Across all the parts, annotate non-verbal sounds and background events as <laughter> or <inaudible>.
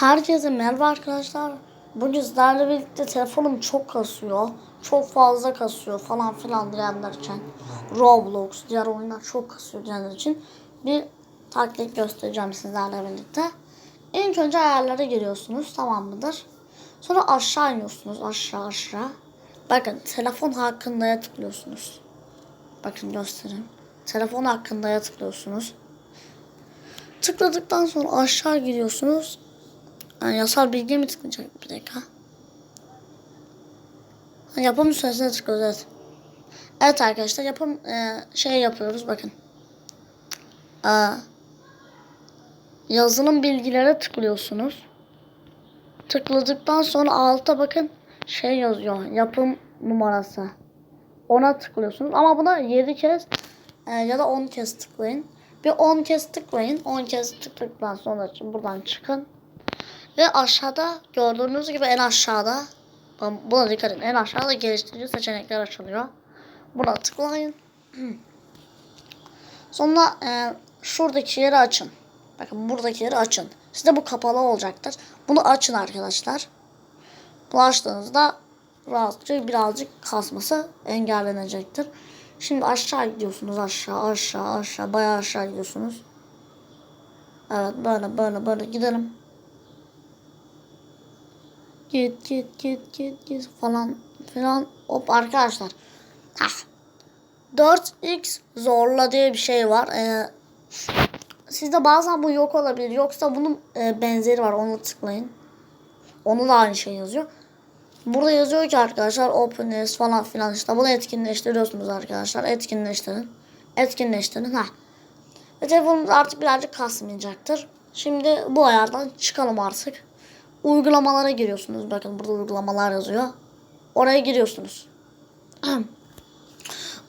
Herkese merhaba arkadaşlar. Bugün sizlerle birlikte telefonum çok kasıyor. Çok fazla kasıyor falan filan diyenler için. Roblox, diğer oyunlar çok kasıyor diyenler için bir taktik göstereceğim sizlerle birlikte. İlk önce ayarlara giriyorsunuz tamam mıdır? Sonra aşağı iniyorsunuz aşağı aşağı. Bakın telefon hakkındaya tıklıyorsunuz. Bakın göstereyim. Telefon hakkındaya tıklıyorsunuz. Tıkladıktan sonra aşağı gidiyorsunuz. Yani yasal bilgiye mi tıklayacak bir dakika? Ha, yapım süresine tıklıyoruz evet. Evet arkadaşlar yapım e, şey yapıyoruz bakın. Aa, yazılım bilgilere tıklıyorsunuz. Tıkladıktan sonra alta bakın şey yazıyor yapım numarası. Ona tıklıyorsunuz ama buna 7 kez e, ya da 10 kez tıklayın. Bir 10 kez tıklayın. 10 kez tıkladıktan sonra buradan çıkın. Ve aşağıda gördüğünüz gibi en aşağıda buna dikkat edin. En aşağıda geliştirici seçenekler açılıyor. Buna tıklayın. <clears throat> Sonra e, şuradaki yeri açın. Bakın buradaki yeri açın. Sizde bu kapalı olacaktır. Bunu açın arkadaşlar. Bunu açtığınızda rahatça birazcık kasması engellenecektir. Şimdi aşağı gidiyorsunuz aşağı aşağı aşağı bayağı aşağı gidiyorsunuz. Evet böyle böyle böyle gidelim. Git git git git git falan filan. Hop arkadaşlar. Hah. 4x zorla diye bir şey var. Ee, sizde bazen bu yok olabilir. Yoksa bunun e, benzeri var. Onu tıklayın. Onu da aynı şey yazıyor. Burada yazıyor ki arkadaşlar openness falan filan işte bunu etkinleştiriyorsunuz arkadaşlar. Etkinleştirin. Etkinleştirin. Ha. Ve telefonumuz artık birazcık kasmayacaktır. Şimdi bu ayardan çıkalım artık. Uygulamalara giriyorsunuz. Bakın burada uygulamalar yazıyor. Oraya giriyorsunuz.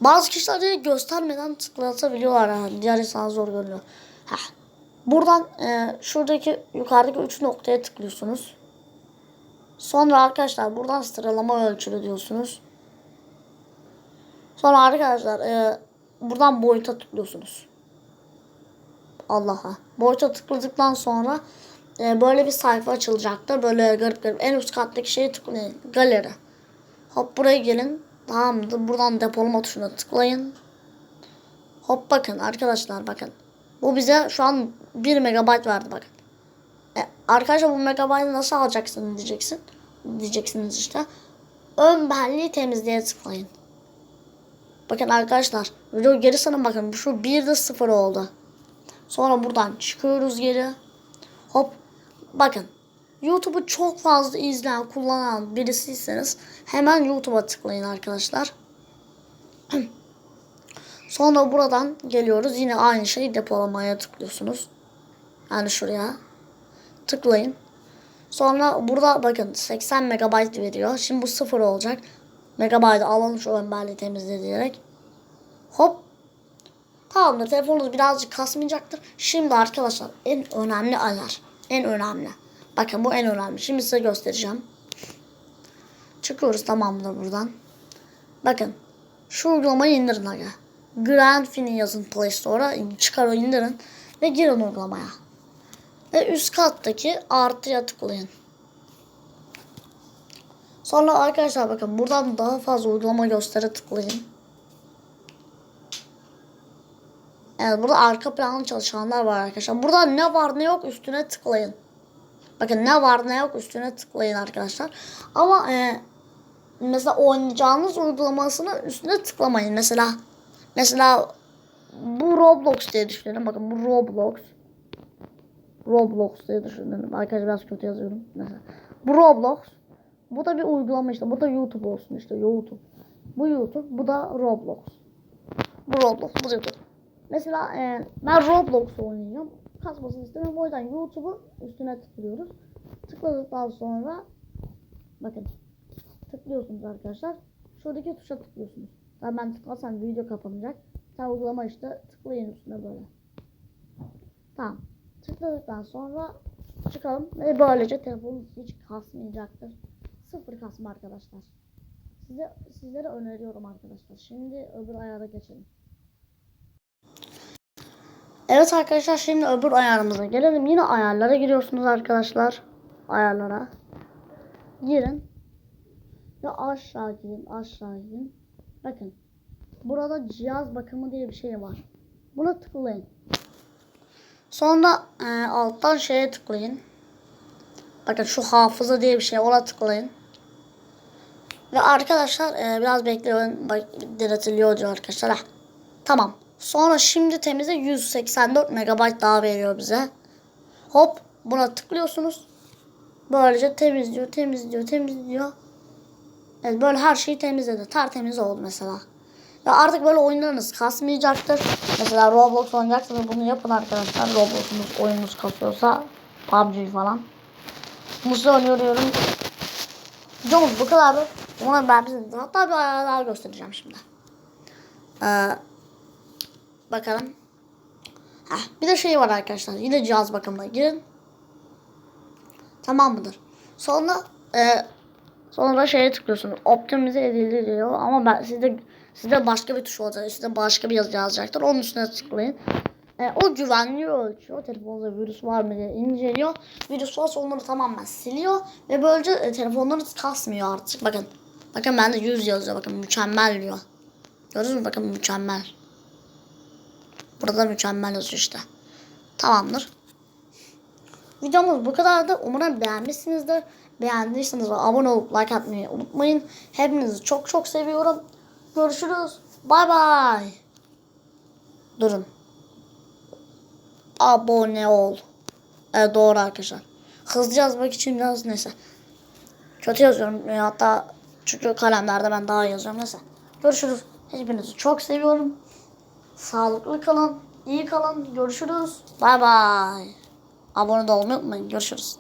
Bazı kişiler de göstermeden tıklatabiliyorlar. Yani. Diğer insan zor görünüyor. Heh. Buradan e, şuradaki yukarıdaki üç noktaya tıklıyorsunuz. Sonra arkadaşlar buradan sıralama ölçülü diyorsunuz. Sonra arkadaşlar e, buradan boyuta tıklıyorsunuz. Allah'a. Boyuta tıkladıktan sonra e, böyle bir sayfa açılacaktır. Böyle garip garip. En üst kattaki şeyi tıklayın. Galeri. Hop buraya gelin. Tamam mı? Buradan depolama tuşuna tıklayın. Hop bakın arkadaşlar bakın. Bu bize şu an 1 megabayt verdi bakın. E, arkadaşlar bu megabaytı nasıl alacaksın diyeceksin. Diyeceksiniz işte. Ön belleği temizliğe tıklayın. Bakın arkadaşlar video geri sanın bakın şu 1 de 0 oldu. Sonra buradan çıkıyoruz geri. Hop bakın YouTube'u çok fazla izleyen kullanan birisiyseniz hemen YouTube'a tıklayın arkadaşlar. <clears throat> Sonra buradan geliyoruz. Yine aynı şeyi depolamaya tıklıyorsunuz. Yani şuraya tıklayın. Sonra burada bakın 80 megabayt veriyor. Şimdi bu sıfır olacak. Megabaytı alalım şu ön belleği temizle diyerek. Hop. Tamamdır. Telefonunuz birazcık kasmayacaktır. Şimdi arkadaşlar en önemli ayar. En önemli. Bakın bu en önemli. Şimdi size göstereceğim. Çıkıyoruz tamamdır buradan. Bakın. Şu uygulamayı indirin aga. Grand Fini yazın Play Store'a. Çıkar o indirin. Ve girin uygulamaya. Ve üst kattaki artıya tıklayın. Sonra arkadaşlar bakın buradan daha fazla uygulama göstere tıklayın. Evet burada arka planlı çalışanlar var arkadaşlar. Burada ne var ne yok üstüne tıklayın. Bakın ne var ne yok üstüne tıklayın arkadaşlar. Ama e, mesela oynayacağınız uygulamasının üstüne tıklamayın. Mesela mesela bu Roblox diye düşünelim. Bakın bu Roblox. Roblox diye düşünelim. Arkadaşlar biraz kötü yazıyorum. Mesela. Bu Roblox. Bu da bir uygulama işte. Bu da YouTube olsun işte. YouTube. Bu YouTube. Bu da Roblox. Bu Roblox. Bu YouTube. Mesela e, ben Roblox oynayacağım. Kasmasını istemiyorum. O yüzden YouTube'u üstüne tıklıyoruz. Tıkladıktan sonra bakın tıklıyorsunuz arkadaşlar. Şuradaki tuşa tıklıyorsunuz. Ben, ben tıklasam video kapanacak. Sen uygulama işte tıklayın üstüne böyle. Tamam. Tıkladıktan sonra çıkalım ve böylece telefonunuz hiç kasmayacaktır. Sıfır kasma arkadaşlar. Size sizlere öneriyorum arkadaşlar. Şimdi öbür ayara geçelim. Evet arkadaşlar şimdi öbür ayarımıza gelelim. Yine ayarlara giriyorsunuz arkadaşlar. ayarlara. Girin. Ve aşağı gidin aşağı gidin. Bakın. Burada cihaz bakımı diye bir şey var. Buna tıklayın. Sonra e, alttan şeye tıklayın. Bakın şu hafıza diye bir şey ona tıklayın. Ve arkadaşlar e, biraz bekleyin. Bak diretiliyor diyor arkadaşlar. Heh. Tamam. Sonra şimdi temize 184 MB daha veriyor bize. Hop buna tıklıyorsunuz. Böylece temizliyor, temizliyor, temizliyor. Evet böyle her şeyi temizledi. Tertemiz oldu mesela. Ya artık böyle oyunlarınız kasmayacaktır. Mesela Roblox oynayacaksınız bunu yapın arkadaşlar. Roblox'unuz oyununuz kasıyorsa PUBG falan. Musa oynuyorum. Videomuz bu kadardı. Umarım beğenmişsiniz. Hatta bir ayar göstereceğim şimdi. Ee, bakalım. Heh, bir de şey var arkadaşlar. Yine cihaz bakımına girin. Tamam mıdır? Sonra e, sonra şeye tıklıyorsunuz. Optimize edildi diyor ama ben sizde sizde başka bir tuş olacak. Sizde başka bir yazı yazacaktır. Onun üstüne tıklayın. E, o güvenliği ölçüyor. Telefonda virüs var mı diye inceliyor. Virüs varsa onları tamamen siliyor. Ve böylece e, telefonlarınız kasmıyor artık. Bakın. Bakın bende 100 yazıyor. Bakın mükemmel diyor. Gördünüz mü? Bakın mükemmel. Burada mükemmel yazıyor işte. Tamamdır. Videomuz bu kadardı. Umarım beğenmişsinizdir. Beğendiyseniz abone olup like atmayı unutmayın. Hepinizi çok çok seviyorum. Görüşürüz. Bay bay. Durun. Abone ol. Evet doğru arkadaşlar. Hızlı yazmak için biraz neyse. Kötü yazıyorum. Hatta çünkü kalemlerde ben daha yazıyorum. Neyse. Görüşürüz. Hepinizi çok seviyorum. Sağlıklı kalın. iyi kalın. Görüşürüz. Bay bay. Abone olmayı unutmayın. Görüşürüz.